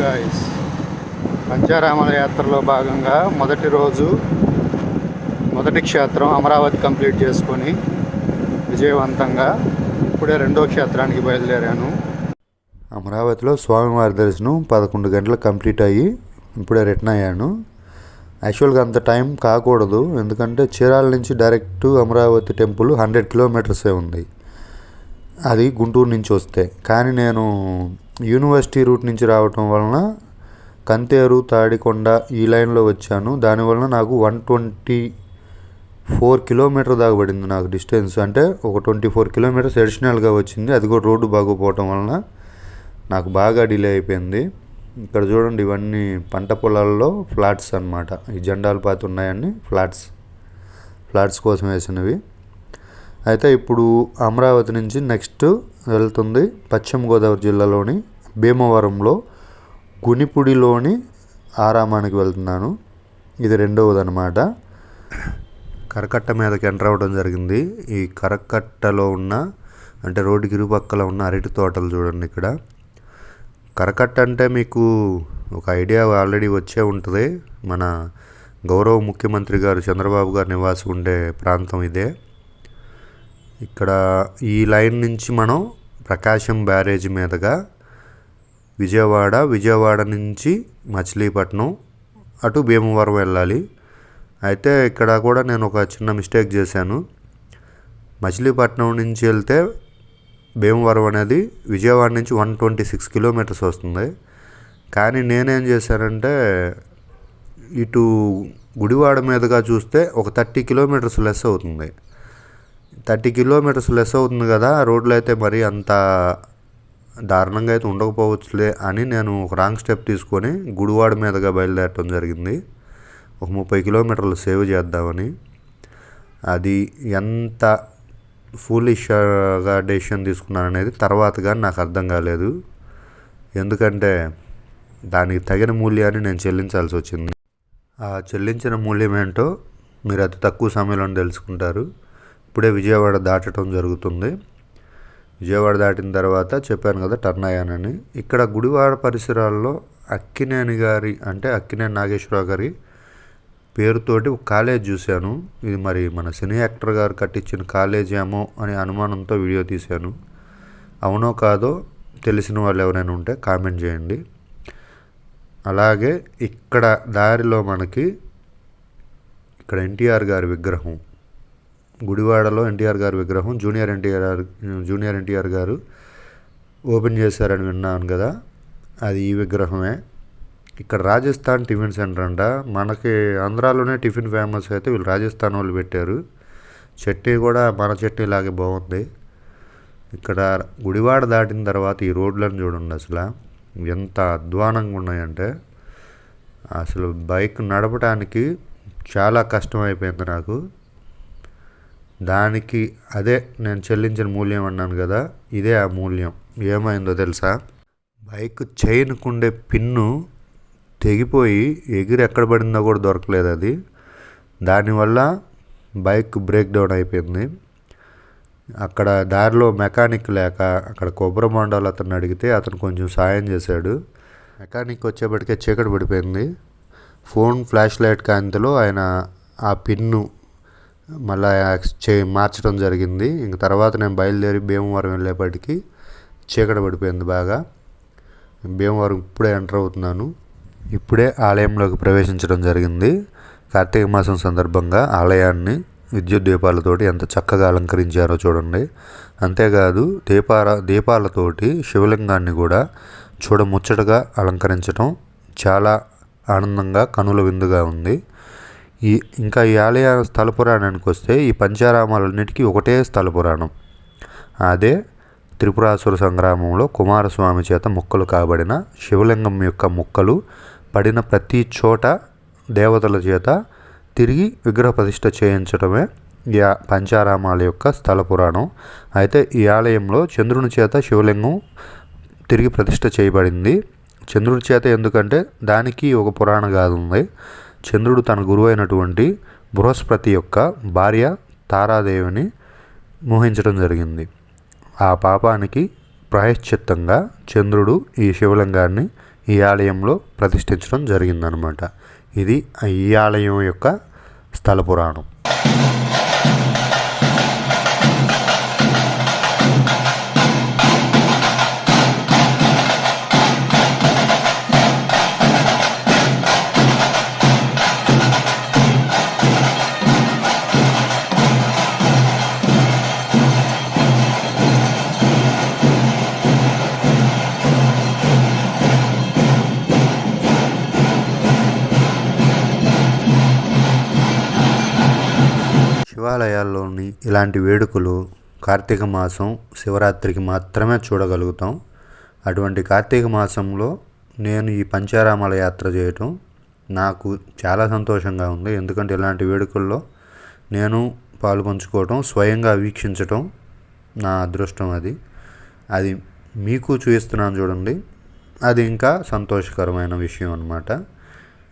Guys పంచారామల యాత్రలో భాగంగా మొదటి రోజు మొదటి క్షేత్రం అమరావతి కంప్లీట్ చేసుకొని విజయవంతంగా ఇప్పుడే రెండో క్షేత్రానికి బయలుదేరాను. అమరావతిలో స్వామివారి దర్శనం పదకొండు గంటలకు కంప్లీట్ అయ్యి ఇప్పుడే రిటర్న్ అయ్యాను. యాక్చువల్గా అంత టైం కాకూడదు ఎందుకంటే చీరాల నుంచి డైరెక్ట్ అమరావతి టెంపుల్ హండ్రెడ్ కిలోమీటర్సే ఉంది. అది గుంటూరు నుంచి వస్తే. కానీ నేను యూనివర్సిటీ రూట్ నుంచి రావటం వలన కంతేరు తాడికొండ ఈ లైన్లో వచ్చాను. దానివలన నాకు వన్ ట్వంటీ ఫోర్ కిలోమీటర్ దాకా పడింది నాకు డిస్టెన్స్. అంటే ఒక ట్వంటీ ఫోర్ కిలోమీటర్స్ అడిషనల్గా వచ్చింది. అది కూడా రోడ్డు బాగోపోవటం వలన నాకు బాగా డిలే అయిపోయింది. ఇక్కడ చూడండి ఇవన్నీ పంట పొలాల్లో ఫ్లాట్స్ అన్నమాట. ఈ జెండాలు పాత ఉన్నాయన్నీ ఫ్లాట్స్. ఫ్లాట్స్ కోసం వేసినవి. అయితే ఇప్పుడు అమరావతి నుంచి నెక్స్ట్ వెళ్తుంది పశ్చిమ గోదావరి జిల్లాలోని భీమవరంలో గునిపుడిలోని ఆరామానికి వెళ్తున్నాను. ఇది రెండవది అనమాట కరకట్ట మీదకి ఎంటర్ అవ్వడం జరిగింది. ఈ కరకట్టలో ఉన్న అంటే రోడ్డుకి ఇరుపక్కల ఉన్న అరటి తోటలు చూడండి ఇక్కడ. కరకట్ట అంటే మీకు ఒక ఐడియా ఆల్రెడీ వచ్చే ఉంటుంది. మన గౌరవ ముఖ్యమంత్రి గారు చంద్రబాబు గారు నివాసం ఉండే ప్రాంతం ఇదే. ఇక్కడ ఈ లైన్ నుంచి మనం ప్రకాశం బ్యారేజ్ మీదుగా విజయవాడ విజయవాడ నుంచి మచిలీపట్నం అటు భీమవరం వెళ్ళాలి. అయితే ఇక్కడ కూడా నేను ఒక చిన్న మిస్టేక్ చేశాను. మచిలీపట్నం నుంచి వెళ్తే భీమవరం అనేది విజయవాడ నుంచి వన్ ట్వంటీ సిక్స్ కిలోమీటర్స్ వస్తుంది. కానీ నేనేం చేశానంటే ఇటు గుడివాడ మీదుగా చూస్తే ఒక థర్టీ కిలోమీటర్స్ లెస్ అవుతుంది. థర్టీ కిలోమీటర్స్ లెస్ అవుతుంది కదా రోడ్లు అయితే మరి అంత దారుణంగా అయితే ఉండకపోవచ్చులే అని నేను ఒక రాంగ్ స్టెప్ తీసుకొని గుడివాడ మీదుగా బయలుదేరటం జరిగింది. ఒక ముప్పై కిలోమీటర్లు సేవ్ చేద్దామని. అది ఎంత ఫూలిష్గా డెసిషన్ తీసుకున్నాను అనేది తర్వాత కానీ నాకు అర్థం కాలేదు. ఎందుకంటే దానికి తగిన మూల్యాన్ని నేను చెల్లించాల్సి వచ్చింది. ఆ చెల్లించిన మూల్యం ఏంటో మీరు అతి తక్కువ సమయంలో తెలుసుకుంటారు. ఇప్పుడే విజయవాడ దాటడం జరుగుతుంది. విజయవాడ దాటిన తర్వాత చెప్పాను కదా టర్న్ అయ్యానని ఇక్కడ గుడివాడ పరిసరాల్లో అక్కినేని గారి అంటే అక్కినేని నాగేశ్వరరావు గారి పేరుతోటి ఒక కాలేజ్ చూశాను. ఇది మరి మన సినీ యాక్టర్ గారు కట్టించిన కాలేజ్ ఏమో అనే అనుమానంతో వీడియో తీశాను. అవునో కాదో తెలిసిన వాళ్ళు ఎవరైనా ఉంటే కామెంట్ చేయండి. అలాగే ఇక్కడ దారిలో మనకి ఇక్కడ ఎన్టీఆర్ గారి విగ్రహం. గుడివాడలో ఎన్టీఆర్ గారి విగ్రహం జూనియర్ ఎన్టీఆర్ జూనియర్ ఎన్టీఆర్ గారు ఓపెన్ చేశారని విన్నాను కదా. అది ఈ విగ్రహమే. ఇక్కడ రాజస్థాన్ టిఫిన్ సెంటర్ అంట. మనకి ఆంధ్రాలోనే టిఫిన్ ఫేమస్ అయితే వీళ్ళు రాజస్థాన్ వాళ్ళు పెట్టారు. చట్నీ కూడా మన చట్నీ లాగే బాగుంది. ఇక్కడ గుడివాడ దాటిన తర్వాత ఈ రోడ్లను చూడండి అసలు. ఎంత అధ్వానంగా ఉన్నాయంటే. అసలు బైక్ నడపడానికి చాలా కష్టం అయిపోయింది నాకు. దానికి అదే నేను చెల్లించిన మూల్యం అన్నాను కదా ఇదే ఆ మూల్యం. ఏమైందో తెలుసా? బైక్ చైన్కుండే పిన్ను తెగిపోయి ఎగిరి ఎక్కడ పడిందో కూడా దొరకలేదు అది. దానివల్ల బైక్ బ్రేక్ డౌన్ అయిపోయింది. అక్కడ దారిలో మెకానిక్ లేక అక్కడ కొబ్బరి బొండాలు అతను అడిగితే అతను కొంచెం సాయం చేశాడు. మెకానిక్ వచ్చేప్పటికే చీకటి పడిపోయింది. ఫోన్ ఫ్లాష్ లైట్ కాంతిలో ఆయన ఆ పిన్ను మళ్ళీ చే మార్చడం జరిగింది. ఇంక తర్వాత నేను బయలుదేరి భీమవరం వెళ్ళేపటికి చీకట పడిపోయింది బాగా. భీమవరం ఇప్పుడే ఎంటర్ అవుతున్నాను. ఇప్పుడే ఆలయంలోకి ప్రవేశించడం జరిగింది. కార్తీక మాసం సందర్భంగా ఆలయాన్ని విద్యుత్ దీపాలతోటి ఎంత చక్కగా అలంకరించారో చూడండి. అంతేకాదు దీపాల దీపాలతోటి శివలింగాన్ని కూడా చూడముచ్చటగా అలంకరించడం చాలా ఆనందంగా కనుల విందుగా ఉంది. ఈ ఇంకా ఈ ఆలయ స్థల పురాణానికి వస్తే ఈ పంచారామాలన్నిటికీ ఒకటే స్థల పురాణం. అదే త్రిపురాసుర సంగ్రామంలో కుమారస్వామి చేత ముక్కలు కాబడిన శివలింగం యొక్క ముక్కలు పడిన ప్రతి చోట దేవతల చేత తిరిగి విగ్రహ ప్రతిష్ట చేయించడమే ఈ పంచారామాల యొక్క స్థల పురాణం. అయితే ఈ ఆలయంలో చంద్రుని చేత శివలింగం తిరిగి ప్రతిష్ట చేయబడింది. చంద్రుడి చేత ఎందుకంటే దానికి ఒక పురాణ గాథ ఉంది చంద్రుడు తన గురువైనటువంటి బృహస్పతి యొక్క భార్య తారాదేవిని మోహించడం జరిగింది. ఆ పాపానికి ప్రాయశ్చిత్తంగా చంద్రుడు ఈ శివలింగాన్ని ఈ ఆలయంలో ప్రతిష్ఠించడం జరిగిందనమాట ఇది ఈ ఆలయం యొక్క స్థల పురాణం. శివాలయాల్లోని ఇలాంటి వేడుకలు కార్తీక మాసం శివరాత్రికి మాత్రమే చూడగలుగుతాం. అటువంటి కార్తీక మాసంలో నేను ఈ పంచారామాల యాత్ర చేయటం నాకు చాలా సంతోషంగా ఉంది. ఎందుకంటే ఇలాంటి వేడుకల్లో నేను పాల్పంచుకోవటం స్వయంగా వీక్షించటం నా అదృష్టం అది. అది మీకు చూపిస్తున్నాను చూడండి. అది ఇంకా సంతోషకరమైన విషయం అన్నమాట.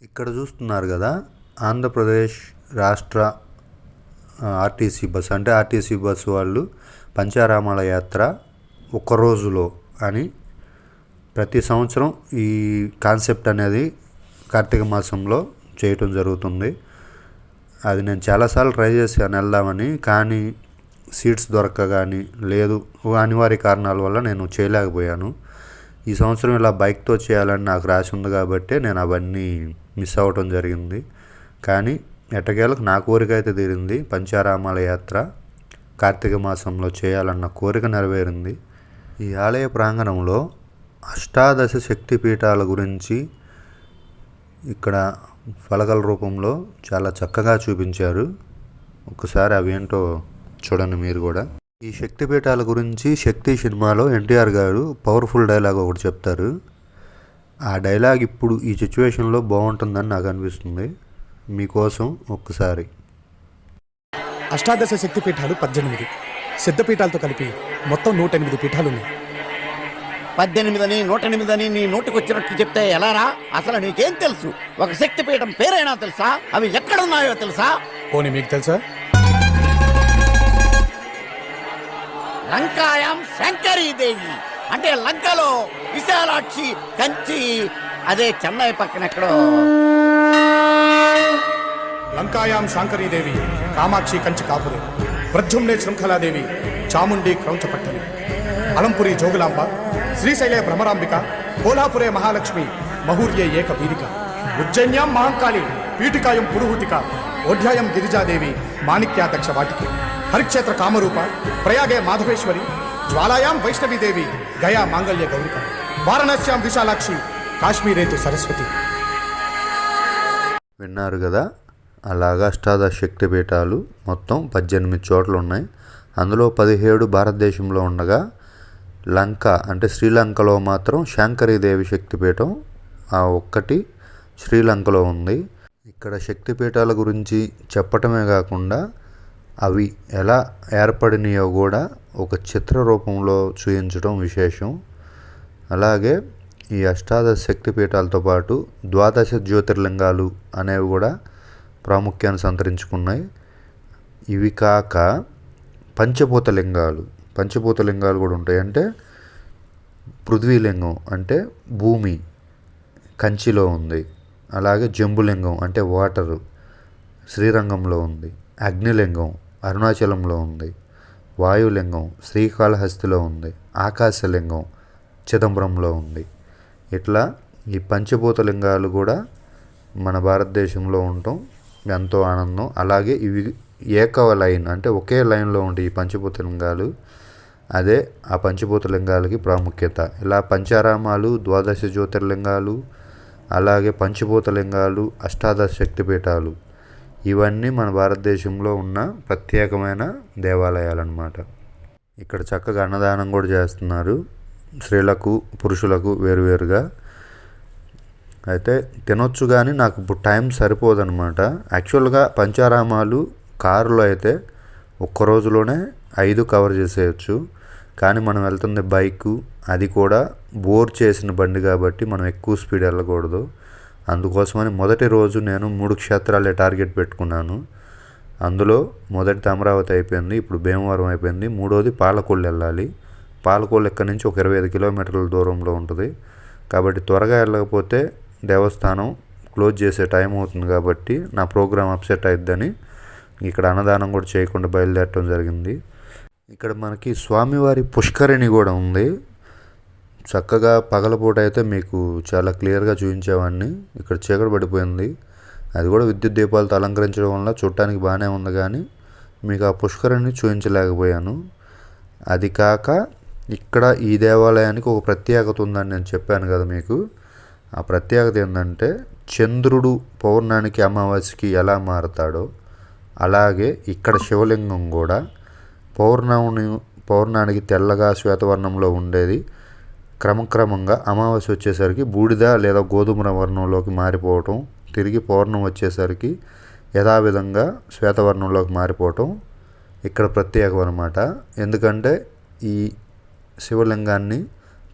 ఇక్కడ చూస్తున్నారు కదా ఆంధ్రప్రదేశ్ రాష్ట్ర ఆర్టీసీ బస్ అంటే ఆర్టీసీ బస్సు వాళ్ళు పంచారామాల యాత్ర ఒక రోజులో అని ప్రతి సంవత్సరం ఈ కాన్సెప్ట్ అనేది కార్తీక మాసంలో చేయటం జరుగుతుంది. అది నేను చాలాసార్లు ట్రై చేశాను వెళ్దామని కానీ సీట్స్ దొరక్క కానీ లేదు అనివార్య కారణాల వల్ల నేను చేయలేకపోయాను. ఈ సంవత్సరం ఇలా బైక్తో చేయాలని నాకు రాసి ఉంది కాబట్టి నేను అవన్నీ మిస్ అవ్వటం జరిగింది. కానీ ఎట్టకేలకు నా కోరిక అయితే తీరింది పంచారామాల యాత్ర. కార్తీక మాసంలో చేయాలన్న కోరిక నెరవేరింది. ఈ ఆలయ ప్రాంగణంలో అష్టాదశ శక్తి పీఠాల గురించి ఇక్కడ ఫలకల రూపంలో చాలా చక్కగా చూపించారు. ఒకసారి అవేంటో చూడండి మీరు కూడా. ఈ శక్తిపీఠాల గురించి శక్తి సినిమాలో ఎన్టీఆర్ గారు పవర్ఫుల్ డైలాగ్ ఒకటి చెప్తారు. ఆ డైలాగ్ ఇప్పుడు ఈ సిచ్యువేషన్లో బాగుంటుందని నాకు అనిపిస్తుంది. మీకోసం ఒక్కసారి. అష్టాదశ శక్తి పీఠాలు పద్దెనిమిది. సిద్ధపీఠాలతో కలిపి మొత్తం నూట ఎనిమిది పీఠాలు ఉన్నాయి పద్దెనిమిదని నూట ఎనిమిదని నీ నోటికొచ్చినట్టు చెప్తే ఎలారా అసలు నీకేం తెలుసు? ఒక శక్తి పీఠం పేరైనా తెలుసా? అవి ఎక్కడున్నాయో తెలుసా? పోనీ మీకు తెలుసా? లంకాయం శంకరీదేవి. అంటే లంకలో విశాలాక్షి కంచి. అదే చెన్నై పక్కన ఎక్కడో. లంకాయాం శాంకరీదేవి కామాక్షి కంచి కాపురి ప్రజుమ్నే శృంఖలాదేవి చాముండి క్రౌంచపట్టని అలంపురి జోగులాంబ శ్రీశైలే భ్రమరాంబిక కోల్హాపురే మహాలక్ష్మి మహూర్యే ఏక వీరిక ఉజ్జయిన్యాం మహంకాళి పీఠికాయం పురుహూతిక ఓఢ్యాయం గిరిజాదేవి మాణిక్యాదక్ష వాటికి హరిక్షేత్ర కామరూప ప్రయాగే మాధవేశ్వరి జ్వాలాయాం వైష్ణవీదేవి గయా మాంగళ్య గౌరిక వారణాస్యాం విశాలాక్షి కాశ్మీరేతు సరస్వతి. విన్నారు కదా? అలాగా అష్టాదశ శక్తి పీఠాలు మొత్తం పద్దెనిమిది చోట్ల ఉన్నాయి. అందులో పదిహేడు భారతదేశంలో ఉండగా లంక అంటే శ్రీలంకలో మాత్రం శాంకరీదేవి శక్తిపీఠం ఆ ఒక్కటి శ్రీలంకలో ఉంది. ఇక్కడ శక్తిపీఠాల గురించి చెప్పటమే కాకుండా అవి ఎలా ఏర్పడినాయో కూడా ఒక చిత్ర రూపంలో చూపించడం విశేషం. అలాగే ఈ అష్టాదశ శక్తిపీఠాలతో పాటు ద్వాదశ జ్యోతిర్లింగాలు అనేవి కూడా ప్రాముఖ్యాన్ని సంతరించుకున్నాయి. ఇవి కాక పంచభూత లింగాలు పంచభూత లింగాలు కూడా ఉంటాయి. అంటే పృథ్వీలింగం అంటే భూమి కంచిలో ఉంది. అలాగే జంబులింగం అంటే వాటరు శ్రీరంగంలో ఉంది. అగ్నిలింగం అరుణాచలంలో ఉంది. వాయులింగం శ్రీకాళహస్తిలో ఉంది. ఆకాశలింగం చిదంబరంలో ఉంది. ఇట్లా ఈ పంచభూత లింగాలు కూడా మన భారతదేశంలో ఉండటం ఎంతో ఆనందం. అలాగే ఇవి ఏకవ లైన్ అంటే ఒకే లైన్లో ఉండే ఈ పంచభూతలింగాలు అదే ఆ పంచభూతలింగాలకి ప్రాముఖ్యత. ఇలా పంచారామాలు ద్వాదశ జ్యోతిర్లింగాలు అలాగే పంచభూత లింగాలు అష్టాదశ శక్తిపీఠాలు ఇవన్నీ మన భారతదేశంలో ఉన్న ప్రత్యేకమైన దేవాలయాలు అన్నమాట ఇక్కడ చక్కగా అన్నదానం కూడా చేస్తున్నారు. స్త్రీలకు పురుషులకు వేరువేరుగా అయితే తినొచ్చు కానీ నాకు ఇప్పుడు టైం సరిపోదనమాట యాక్చువల్గా పంచారామాలు కారులో అయితే ఒక్క రోజులోనే ఐదు కవర్ చేసేయచ్చు. కానీ మనం వెళ్తుంది బైకు అది కూడా బోర్ చేసిన బండి కాబట్టి మనం ఎక్కువ స్పీడ్ వెళ్ళకూడదు. అందుకోసమని మొదటి రోజు నేను మూడు క్షేత్రాలే టార్గెట్ పెట్టుకున్నాను. అందులో మొదటిది అమరావతి అయిపోయింది ఇప్పుడు భీమవరం అయిపోయింది మూడోది పాలకొల్లు వెళ్ళాలి. పాలకొల్లు ఎక్కడి నుంచి ఒక ఇరవై ఐదు కిలోమీటర్ల దూరంలో ఉంటుంది. కాబట్టి త్వరగా వెళ్ళకపోతే దేవస్థానం క్లోజ్ చేసే టైం అవుతుంది కాబట్టి నా ప్రోగ్రామ్ అప్సెట్ అయిద్దని ఇక్కడ అన్నదానం కూడా చేయకుండా బయలుదేరటం జరిగింది. ఇక్కడ మనకి స్వామివారి పుష్కరిణి కూడా ఉంది. చక్కగా పగలపూట అయితే మీకు చాలా క్లియర్గా చూపించేవాడిని. ఇక్కడ చీకటి పడిపోయింది. అది కూడా విద్యుత్ దీపాలతో అలంకరించడం వల్ల చూడటానికి బాగానే ఉంది కానీ మీకు ఆ పుష్కరిణి చూపించలేకపోయాను. అది కాక ఇక్కడ ఈ దేవాలయానికి ఒక ప్రత్యేకత ఉందని నేను చెప్పాను కదా మీకు. ఆ ప్రత్యేకత ఏంటంటే చంద్రుడు పౌర్ణానికి అమావాస్యకి ఎలా మారతాడో అలాగే ఇక్కడ శివలింగం కూడా పౌర్ణమి పౌర్ణానికి తెల్లగా శ్వేతవర్ణంలో ఉండేది. క్రమక్రమంగా అమావాస్య వచ్చేసరికి బూడిద లేదా గోధుమ వర్ణంలోకి మారిపోవటం తిరిగి పౌర్ణం వచ్చేసరికి యథావిధంగా శ్వేతవర్ణంలోకి మారిపోవటం ఇక్కడ ప్రత్యేకం అనమాట ఎందుకంటే ఈ శివలింగాన్ని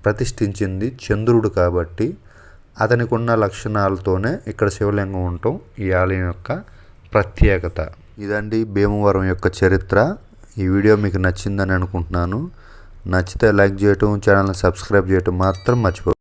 ప్రతిష్ఠించింది చంద్రుడు కాబట్టి అతనికి ఉన్న లక్షణాలతోనే ఇక్కడ శివలింగం ఉండటం ఈ ఆలయం యొక్క ప్రత్యేకత. ఇదండి భీమవరం యొక్క చరిత్ర. ఈ వీడియో మీకు నచ్చిందని అనుకుంటున్నాను. నచ్చితే లైక్ చేయటం ఛానల్ని సబ్స్క్రైబ్ చేయటం మాత్రం మర్చిపో